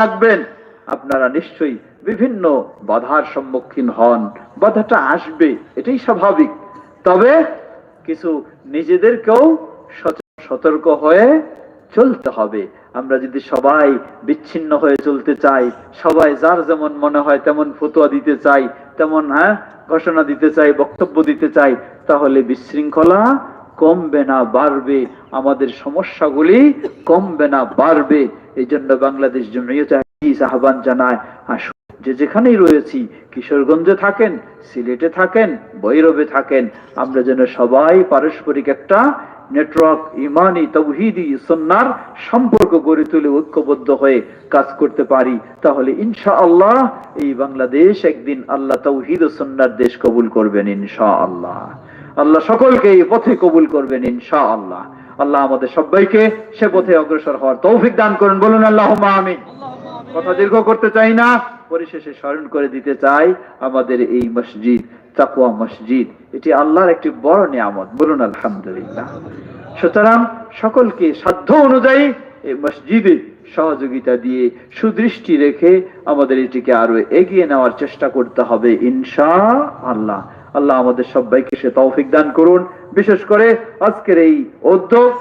থাকবেন, আপনারা নিশ্চয়ই বিভিন্ন বাধার সম্মুখীন হন। বাধাটা আসবে, এটাই স্বাভাবিক। তবে কিছু নিজেদেরকেও সতর্ক হয়ে চলতে হবে। আমরা যদি সবাই বিচ্ছিন্ন হয়ে চলতে চাই, সবাই যার যেমন মনে হয় তেমন ফতুয়া দিতে চাই, তেমন হ্যাঁ ঘোষণা দিতে চাই, বক্তব্য দিতে চাই, তাহলে বিশৃঙ্খলা কমবে না, বাড়বে। আমাদের সমস্যাগুলি কমবে না, বাড়বে। এই জন্য বাংলাদেশ আহ্বান জানায়, আসুন, যে যেখানেই রয়েছি, কিশোরগঞ্জে থাকেন, সিলেটে থাকেন বৈরবে থাকেন, আমরা যেন সবাই পারস্পরিক একটা নেটওয়ার্ক, ইমানি, তৌহিদি সন্ন্যার সম্পর্ক গড়ে তুলে ঐক্যবদ্ধ হয়ে কাজ করতে পারি। তাহলে ইনশা আল্লাহ এই বাংলাদেশ একদিন আল্লাহ তৌহিদ ও সন্ন্যার দেশ কবুল করবেন ইনশা আল্লাহ আল্লাহ সকলকে এই পথে কবুল করবেন ইনশা আল্লাহ আল্লাহ আমাদের সবাইকে সে পথে অগ্রসর হওয়ার তৌফিক দান করেন। বলুন আল্লাহ আমিন। কথা দীর্ঘ করতে চাই না, পরিশেষে স্মরণ করে দিতে চাই, আমাদের এই মসজিদ তাকুয়া মসজিদ, এটি আল্লাহর একটি বড় নিয়ামত। বলুন, আলহামদুলিল্লাহ। সুতরাং সকলকে সাধ্য অনুযায়ী এই মসজিদে সহযোগিতা দিয়ে সুদৃষ্টি রেখে আমাদের এটিকে আরও এগিয়ে নেওয়ার চেষ্টা করতে হবে ইনশা আল্লাহ আল্লাহ আমাদের সবাইকে সে তৌফিক দান করুন। বিশেষ করে আজকের এই উদ্যোগ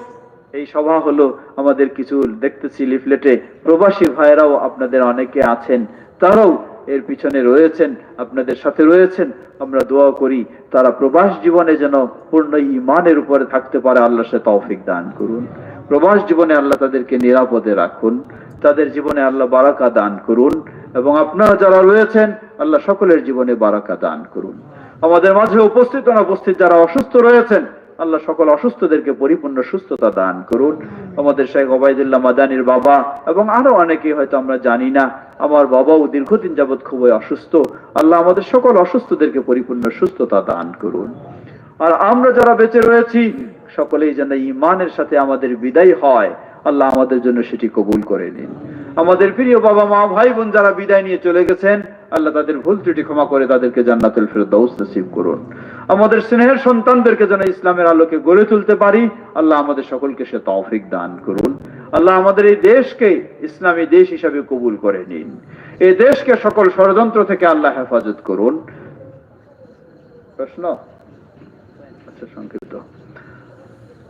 এই সভা হলো আমাদের কিছু দেখতেছি লিফলেটে। প্রবাসী ভাইয়েরাও আপনাদের অনেকে আছেন, তারাও এর পিছনে রয়েছেন, আপনাদের সাথে রয়েছেন। আমরা দোয়া করি তারা প্রবাস জীবনে যেন পূর্ণ ইমানের উপরে থাকতে পারে। আল্লাহ সে তৌফিক দান করুন। প্রবাস জীবনে আল্লাহ তাদেরকে নিরাপদে রাখুন। তাদের জীবনে আল্লাহ বারাকা দান করুন। এবং আপনারা যারা রয়েছেন, আল্লাহ সকলের জীবনে বারাকা দান করুন। আমাদের মাঝে উপস্থিত অনুপস্থিত যারা অসুস্থ রয়েছেন, আল্লাহ সকল অসুস্থদেরকে পরিপূর্ণ সুস্থতা দান করুন। আমাদের শেখ ওবায়দুল্লাহ মাদানির বাবা এবং আরও অনেকে হয়তো আমরা জানি না, আমার বাবাও দীর্ঘদিন যাবৎ খুবই অসুস্থ। আল্লাহ আমাদের সকল অসুস্থদেরকে পরিপূর্ণ সুস্থতা দান করুন। আর আমরা যারা বেঁচে রয়েছি, সকলেই যেন ইমানের সাথে আমাদের বিদায় হয়, আল্লাহ আমাদের জন্য সেটি কবুল করে নিন। আমাদের প্রিয় বাবা মা ভাই বোন যারা বিদায় নিয়ে চলে গেছেন আল্লাহ তাদের ভুল ত্রুটি ক্ষমা করে তাদেরকে জান্নাতুল ফেরদৌস নসিব করুন। আমাদের স্নেহের সন্তানদেরকে যেন ইসলামের আলোকে গড়ে তুলতে পারি, আল্লাহ আমাদের সকলকে সে তৌফিক দান করুন। আল্লাহ আমাদের এই দেশকে ইসলামী দেশ হিসাবে কবুল করে নিন। এই দেশকে সকল ষড়যন্ত্র থেকে আল্লাহ হেফাজত করুন। প্রশ্ন? আচ্ছা সংক্ষিপ্ত।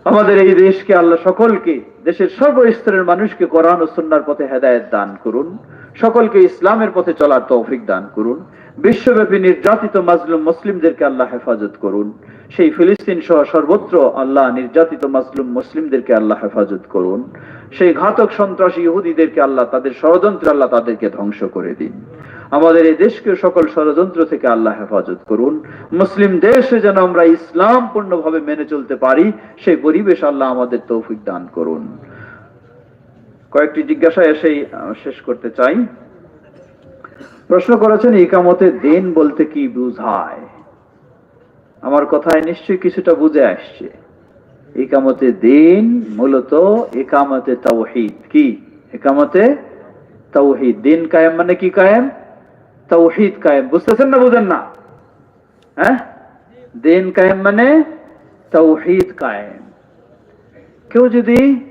আমাদের এই দেশকে আল্লাহ সকলকে, দেশের সর্বস্তরের মানুষকে কোরআন ও সুন্নার পথে হেদায়েত দান করুন। সকলকে ইসলামের পথে চলার তৌফিক দান করুন। বিশ্বব্যাপী নির্যাতিত মাজলুম মুসলিমদেরকে আল্লাহ হেফাজত করুন। সেই ফিলিস্তিন সহ সর্বত্র আল্লাহ নির্যাতিত মাজলুম মুসলিমদেরকে আল্লাহ হেফাজত করুন। সেই ঘাতক সন্ত্রাসী ইহুদিদেরকে আল্লাহ তাদের ষড়যন্ত্র আল্লাহ তাদেরকে ধ্বংস করে দিন। আমাদের এই দেশকে সকল ষড়যন্ত্র থেকে আল্লাহ হেফাজত করুন। মুসলিম দেশে যেন আমরা ইসলাম পূর্ণভাবে মেনে চলতে পারি, সেই পরিবেশ আল্লাহ আমাদের তৌফিক দান করুন। কয়েকটি জিজ্ঞাসা এসেই শেষ করতে চাই। প্রশ্ন করেছেন, ইকামতে দিন বলতে কি বুঝায়? আমার কথায় নিশ্চয়ই কিছুটা বুঝে আসছে। একামতে দিন মূলত একামতে তাওহিদ কি? একামতে তাওহিদ। দিন কায়েম মানে কি কায়েম? তাওহিদ কায়েম। বুঝতেছেন না বুঝেন না? হ্যাঁ? দিন কায়েম মানে তাওহিদ কায়েম। কেউ যদি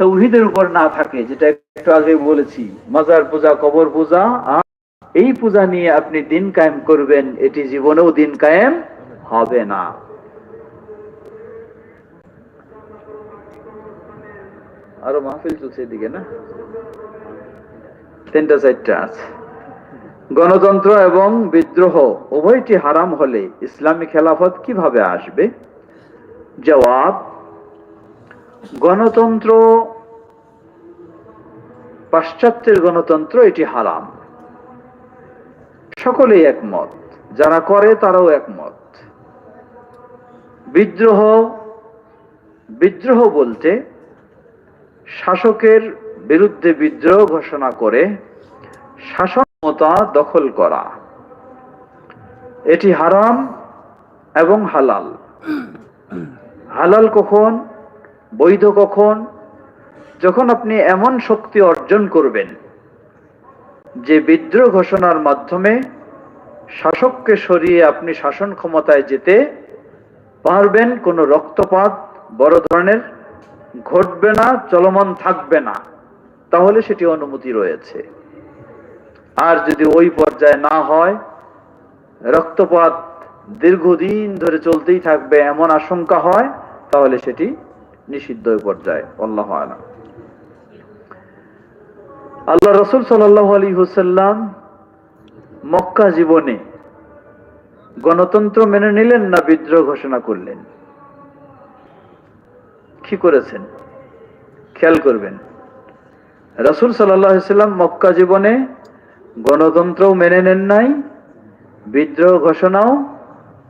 তৌহিদের উপর না থাকে, যেটা একটু আগে বলেছি, মাজার পূজা, কবর পূজা এই পূজা নিয়ে আপনি দিন কায়েম করবেন, এটি জীবনেও দিন কায়েম হবে না। আরও মাহফিল চলছে এদিকে, না? তিনটা, চারটা আছে। গণতন্ত্র এবং বিদ্রোহ, উভয়টি হারাম হলে ইসলামী খেলাফত কীভাবে আসবে? জবাব গণতন্ত্র, পাশ্চাত্যের গণতন্ত্র, এটি হারাম। সকলেই একমত। যারা করে, তারাও একমত। বিদ্রোহ বিদ্রোহ বলতে শাসকের বিরুদ্ধে বিদ্রোহ ঘোষণা করে শাসন ক্ষমতা দখল করা। এটি হারাম এবং হালাল। হালাল কখন? বৈধ কখন? যখন আপনি এমন শক্তি অর্জন করবেন যে বিদ্রোহ ঘোষণার মাধ্যমে শাসককে সরিয়ে আপনি শাসন ক্ষমতায় যেতে পারবেন, কোনো রক্তপাত বড় ধরনের ঘটবে না, চলমান থাকবে না। তাহলে সেটি অনুমতি রয়েছে। আর যদি ওই পর্যায়ে না হয়, রক্তপাত দীর্ঘদিন ধরে চলতেই থাকবে এমন আশঙ্কা হয়, তাহলে সেটি নিষিদ্ধ পর্যায়ে, আল্লাহ আলাম। আল্লাহ রসুল সাল্লাহ আলী হুসাল্লাম মক্কা জীবনে গণতন্ত্র মেনে নিলেন না বিদ্রোহ ঘোষণা করলেন? কি করেছেন? খেয়াল করবেন। রসুল সাল্লাম মক্কা জীবনে গণতন্ত্রও মেনে নেন নাই, বিদ্রোহ ঘোষণাও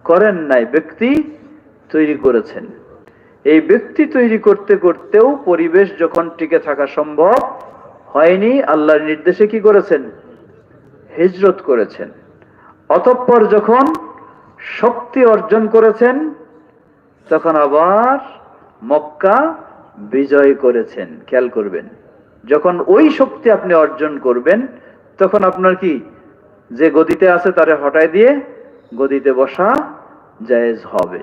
করেন নাই। ব্যক্তি তৈরি করেছেন। এই ব্যক্তি তৈরি করতে করতেও পরিবেশ যখন টিকে থাকা সম্ভব, হয়নি আল্লাহর নির্দেশে কি করেছেন? হিজরত করেছেন। অতঃপর যখন শক্তি অর্জন করেছেন, তখন আবার মক্কা বিজয় করেছেন। খেয়াল করবেন, যখন ওই শক্তি আপনি অর্জন করবেন, তখন আপনার কি? যে গদিতে আছে তারে হটাই দিয়ে গদিতে বসা জায়েজ হবে।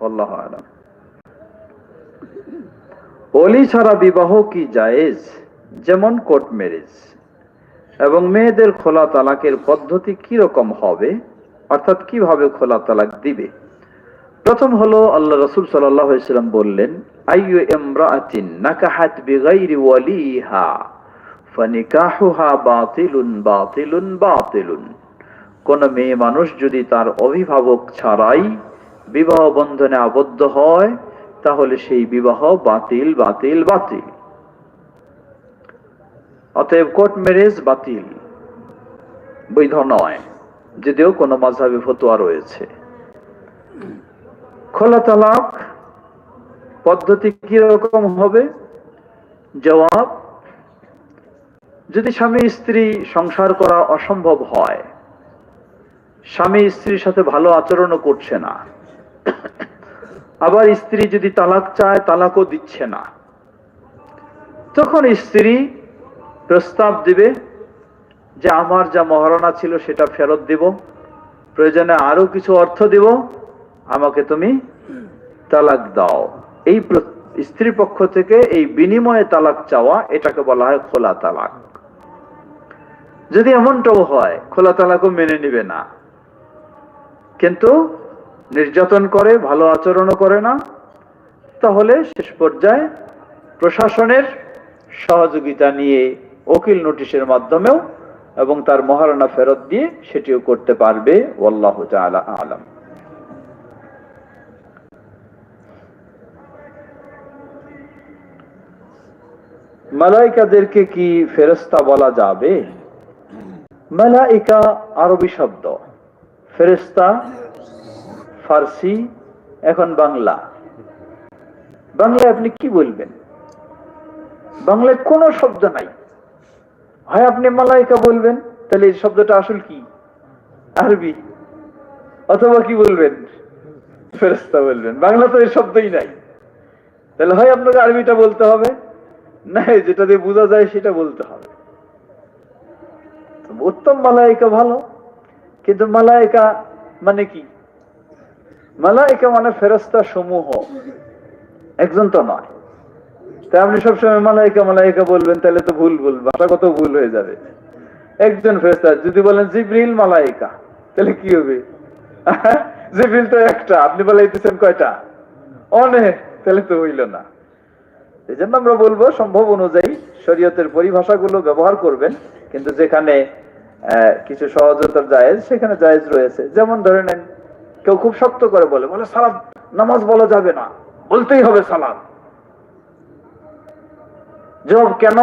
আল্লাহ আলাম। অলি ছাড়া বিবাহ কি জায়েজ? যেমন কোর্ট ম্যারেজ। এবং মেয়েদের খোলা তালাকের পদ্ধতি রকম হবে? অর্থাৎ কীভাবে খোলা তালাক দিবে? প্রথম হলো আল্লাহ রসুল সাল্লাম বললেন, আইয়ু ইমরাআতিন নাকাহাত বিগাইরি ওয়ালিহা ফানিকাহুহা বাতিলুন বাতিলুন বাতিলুন। কোন মেয়ে মানুষ যদি তার অভিভাবক ছাড়াই বিবাহ বন্ধনে আবদ্ধ হয় তাহলে সেই বিবাহ বাতিল বাতিল বাতিল। অতএব কোর্ট ম্যারেজ বাতিল। বৈধ নয়, যদিও কোনো মাঝাবি ফতোয়া রয়েছে। খোলা তালাক পদ্ধতি কীরকম হবে? জবাব, যদি স্বামী স্ত্রী সংসার করা অসম্ভব হয়, স্বামী স্ত্রীর সাথে ভালো আচরণও করছে না আবার স্ত্রী যদি তালাক চায়, তালাকও দিচ্ছে না। তখন স্ত্রী প্রস্তাব দিবে যে আমার যা মহারণা ছিল সেটা ফেরত দিব, প্রয়োজনে আরও কিছু অর্থ দিব, আমাকে তুমি তালাক দাও। এই স্ত্রী পক্ষ থেকে এই বিনিময়ে তালাক চাওয়া, এটাকে বলা হয় খোলা তালাক। যদি এমনটাও হয়, খোলা তালাকও মেনে নিবে না। কিন্তু নির্যাতন করে, ভালো আচরণও করে না, তাহলে শেষ পর্যায়ে প্রশাসনের সহযোগিতা নিয়ে উকিল নোটিশের মাধ্যমেও এবং তার মহারণা ফেরত দিয়ে সেটিও করতে পারবে, ওয়াল্লাহ তাআলা আলাম। মালাইকাদেরকে কি ফেরেস্তা বলা যাবে? মালাইকা আরবি শব্দ। ফেরেস্তা ফার্সি, এখন বাংলা। বাংলায় আপনি কি বলবেন? বাংলায় কোনো শব্দ নাই। হয় আপনি মালাইকা বলবেন, তাহলে এই শব্দটা আসল কি? আরবি। অথবা কি বলবেন? ফেরেস্তা বলবেন। বাংলা তো এই শব্দই নাই। তাহলে হয় আপনাকে আরবিটা বলতে হবে, না যেটা দিয়ে বোঝা যায় সেটা বলতে হবে। উত্তম মালায়িকা ভালো, কিন্তু মালাইকা মানে কি? মালাইকা মানে ফেরস্তা সমূহ। একজন তো নয়। তাই আপনি সবসময় মালাইকা মালাইকা বলবেন, তাহলে তো ভুল ভুল ভাষা কত ভুল হয়ে যাবে। একজন ফেরস্তা যদি বলেন জিব্রিল মালাইকা, তাহলে কি হবে? জিব্রিল তো একটা, আপনি বলাইতেছেন কয়টা? অনেক, তাহলে তো হইল না। এই জন্য আমরা বলব, সম্ভব অনুযায়ী শরীয়তের পরিভাষাগুলো ব্যবহার করবেন, কিন্তু যেখানে কিছু সহজতার জায়েজ, সেখানে জায়েজ রয়েছে। যেমন ধরে নেন কেউ খুব শক্ত করে বলে বলে, সালাদ, নামাজ বলা যাবে না। বলতেই হবে সালাদ। জবাব কেন?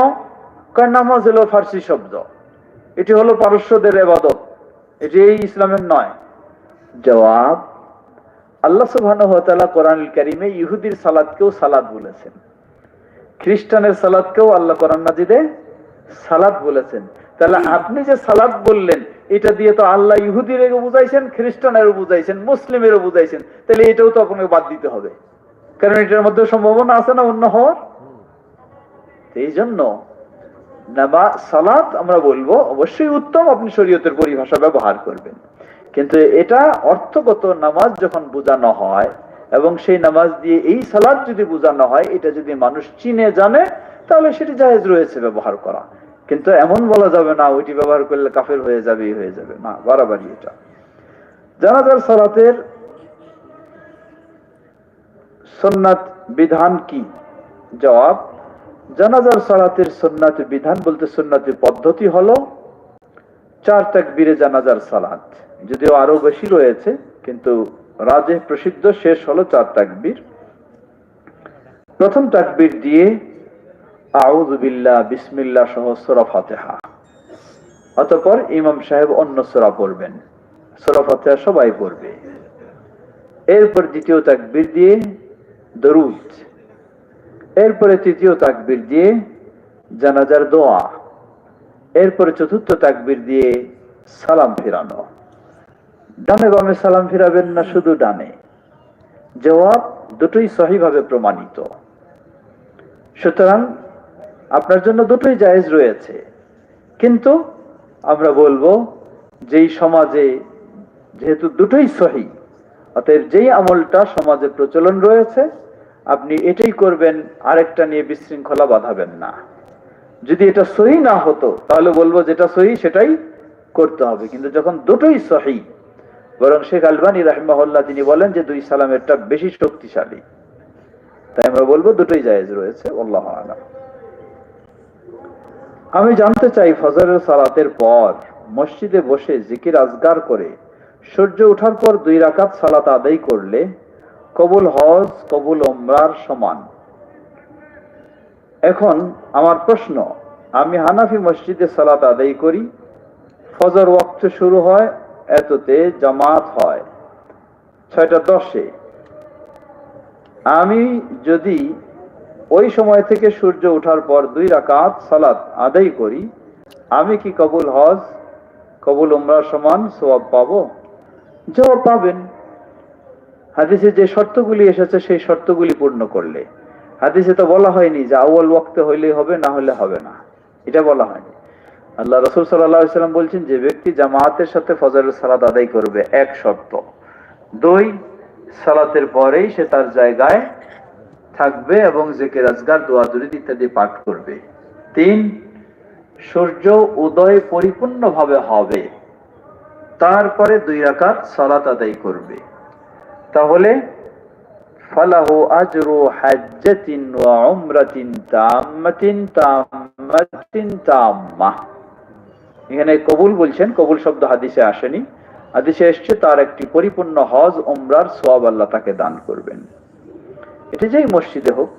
কারণ নামাজ হলো ফার্সি শব্দ। এটি হলো পারস্যদের এবাদত। এটি এই ইসলামের নয়। জবাব, আল্লাহ তাআলা কোরআনুল কারীমে ইহুদির সালাদকেও সালাদ বলেছেন। খ্রিস্টানের সালাদকেও আল্লাহ কোরআন মাজিদে সালাদ বলেছেন। তাহলে আপনি যে সালাদ বললেন, এটা দিয়ে তো আল্লাহ ইহুদিরও বুঝাইছেন, খ্রিস্টানেরও বুঝাইছেন, মুসলিমেরও বুঝাইছেন, তাহলে এটাও তো আপনাকে বাদ দিতে হবে। কারণ এটার মধ্যে সম্ভাবনা আছে না অন্য হওয়ার? এই জন্য নামা, সালাত আমরা বলব, অবশ্যই উত্তম, আপনি শরীয়তের পরিভাষা ব্যবহার করবেন। কিন্তু এটা অর্থগত নামাজ যখন বোঝানো হয়, এবং সেই নামাজ দিয়ে এই সালাদ যদি বোঝানো হয়, এটা যদি মানুষ চিনে, জানে, তাহলে সেটি জায়েজ রয়েছে ব্যবহার করা। কিন্তু এমন বলা যাবে না, ওইটি ব্যবহার করলে কাফের হয়ে যাবে হয়ে যাবে। না, বাড়াবাড়ি এটা। জানাজার সালাতের সুন্নাত বিধান কি? জবাব, জানাজার সালাতের সুন্নাত বিধান বলতে সুন্নাতি পদ্ধতি হলো চার তাকবীরে জানাজার সালাত। যদিও আরও বেশি রয়েছে, কিন্তু রাজে প্রসিদ্ধ শেষ হলো চার তাকবীর। প্রথম তাকবীর দিয়ে আউযু বিল্লাহ, বিসমিল্লাহ সহ সূরা ফাতিহা। অতঃপর ইমাম সাহেব অন্য সূরা পড়বেন। সূরা ফাতিহা সবাই পড়বে। এরপর দ্বিতীয় তাকবীর দিয়ে দরুদ। এরপরে তৃতীয় তাকবীর দিয়ে জানাজার দোয়া। এরপরে চতুর্থ তাকবির দিয়ে সালাম ফিরানো। ডানে বামে সালাম ফিরাবেন না শুধু ডানে। জবাব দুটোই সহিভাবে প্রমাণিত। সুতরাং আপনার জন্য দুটোই জায়েজ রয়েছে। কিন্তু আমরা বলব, যেই সমাজে যেহেতু দুটোই সহি, অতএব যেই আমলটা সমাজে প্রচলন রয়েছে, আপনি এটাই করবেন, আরেকটা নিয়ে বিশৃঙ্খলা বাঁধাবেন না। যদি এটা সহি না হতো, তাহলে বলব যেটা সহি সেটাই করতে হবে। কিন্তু যখন দুটোই সহি, বরং শেখ আলবানী রাহিমাহুল্লাহ তিনি বলেন যে দুই সালামেরটা বেশি শক্তিশালী। তাই আমরা বলব দুটোই জায়েজ রয়েছে আল্লাহ আলাম। আমি জানতে চাই ফজরের সালাতের পর মসজিদে বসে জিকির আজগার করে, সূর্য ওঠার পর দুই রাকাত সালাত আদায় করলে কবুল হজ, কবুল ওমরার সমান। এখন আমার প্রশ্ন, আমি হানাফি মসজিদে সালাত আদায় করি, ফজর ওয়াক্ত শুরু হয়, এততে জামাত হয়। ছয়টা দশে, আমি যদি ওই সময় থেকে সূর্য ওঠার পর দুই রাকাত সালাত আদায় করি। আমি কি কবুল হজ? কবুল উমরার সমান সওয়াব পাবো? জবাব পাবেন। হাদিসে যে শর্তগুলি এসেছে, সেই শর্তগুলি পূর্ণ করলে। হাদিসে তো বলা হয়নি যে আউয়াল ওয়াক্তে হইলে হবে, না হলে হবে না। এটা বলা হয়নি। আল্লাহ রসুল সাল্লাম বলছেন, যে ব্যক্তি জামাতের সাথে ফজরের সালাত আদায় করবে, এক শর্ত। দুই, সালাতের পরেই সে তার জায়গায় থাকবে এবং জেকে রাজগার দোয়াদুরিদ ইত্যাদি পাঠ করবে। তিন, সূর্য উদয় পরিপূর্ণভাবে হবে। তারপরে দুই রাকাত সালাত আদায় করবে। তাহলে, ফালাহু আজরু হাজ্জাতিন ওয়া উমরাতিন তাম্মাতিন তাম্মাতিন তাম্মা এখানে কবুল বলছেন, কবুল শব্দ হাদিসে আসেনি। হাদিসে এসছে, তার একটি পরিপূর্ণ হজ ওমরার সোয়াব আল্লাহ তাকে দান করবেন। এটা যেই মসজিদে হোক।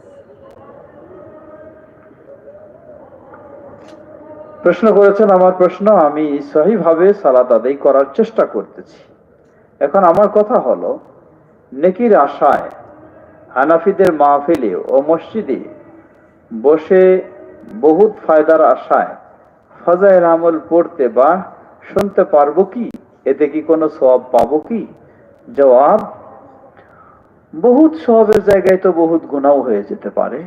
প্রশ্ন করেছেন, আমার প্রশ্ন, আমি সহিভাবে সালাত আদায় করার চেষ্টা করতেছি। এখন আমার কথা হলো, নেকির আশায় হানাফিদের মাহফিলে ও মসজিদে বসে বহুত ফায়দার আশায় ফজাইল আমল পড়তে বা শুনতে পারব কি? এতে কি কোনো সব পাবো কি? জবাব বহুত সবের জায়গায় তো বহুত গুণাও হয়ে যেতে পারে।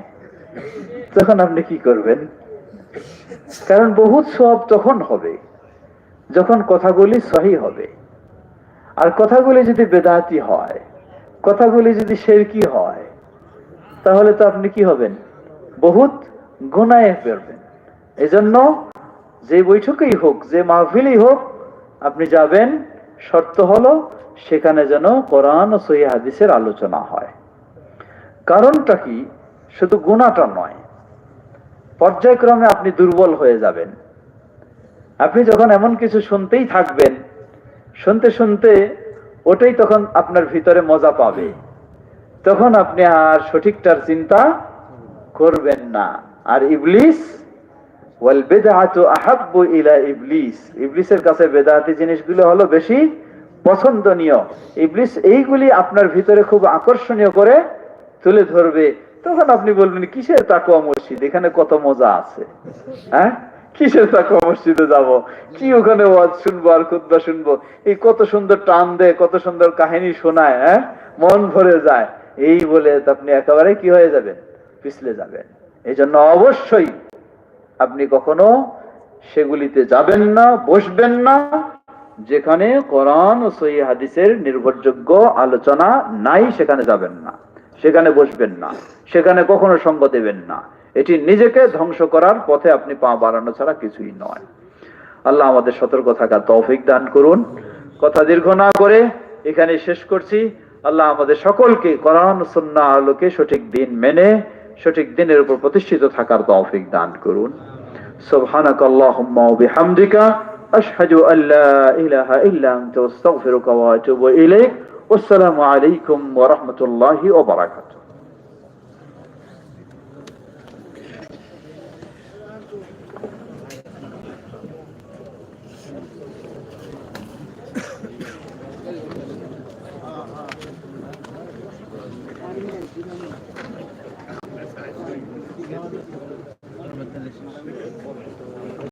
তখন আপনি কি করবেন? কারণ বহুত সব তখন হবে, যখন কথাগুলি সহি হবে। আর কথাগুলি যদি বেদাতি হয়, কথাগুলি যদি শেরকি হয়, তাহলে তো আপনি কি হবেন? বহুত গুনায় ফেরবেন এজন্য যে বৈঠকেই হোক, যে মাহফিলই হোক, আপনি যাবেন শর্ত হলো সেখানে যেন কোরআন ও সহি হাদিসের আলোচনা হয়। কারণটা কি? শুধু গুণাটা নয়। পর্যায়ক্রমে আপনি দুর্বল হয়ে যাবেন। আপনি যখন এমন কিছু শুনতেই থাকবেন, শুনতে শুনতে ওটাই তখন আপনার ভিতরে মজা পাবে। তখন আপনি আর সঠিকটার চিন্তা করবেন না। আর ইবলিস ইবলিসের কাছে বেদাহাতি জিনিসগুলো হলো বেশি পছন্দনীয়। ইবলিস এইগুলি আপনার ভিতরে খুব আকর্ষণীয় করে তুলে ধরবে। তখন আপনি বলবেন, কিসের তাকুয়া মসজিদ? এখানে কত মজা আছে। হ্যাঁ? কিসের তাকুয়া মসজিদে যাব? কি ওখানে ওয়াজ শুনব আর খুদ্া শুনব? এই কত সুন্দর টান দেয়, কত সুন্দর কাহিনী শোনায় হ্যাঁ? মন ভরে যায়। এই বলে আপনি একেবারে কি হয়ে যাবেন? পিছলে যাবেন। এই জন্য অবশ্যই আপনি কখনো সেগুলিতে যাবেন না, বসবেন না, যেখানে কোরআন ও সহি হাদিসের নির্ভরযোগ্য আলোচনা নাই, সেখানে যাবেন না। সেখানে বসবেন না। সেখানে কখনো সঙ্গ দেবেন না। এটি নিজেকে ধ্বংস করার পথে আপনি পা বাড়ানো ছাড়া কিছুই নয়। আল্লাহ আমাদের সতর্ক থাকার তৌফিক দান করুন। কথা দীর্ঘ না করে এখানে শেষ করছি। আল্লাহ আমাদের সকলকে কোরআন সুন্নাহ আলোকে সঠিক দিন মেনে সঠিক দিনের উপর প্রতিষ্ঠিত থাকার তৌফিক দান করুন। সুবহানাক আল্লাহুম্মা ওয়া বিহামদিকা, আশহাদু আল্লা ইলাহা ইল্লা আনতা আস্তাগফিরুকা ওয়া আতুবু ইলাইক। ওয়াসসালামু আলাইকুম ওয়া রাহমাতুল্লাহি ওয়া বারাকাতুহু।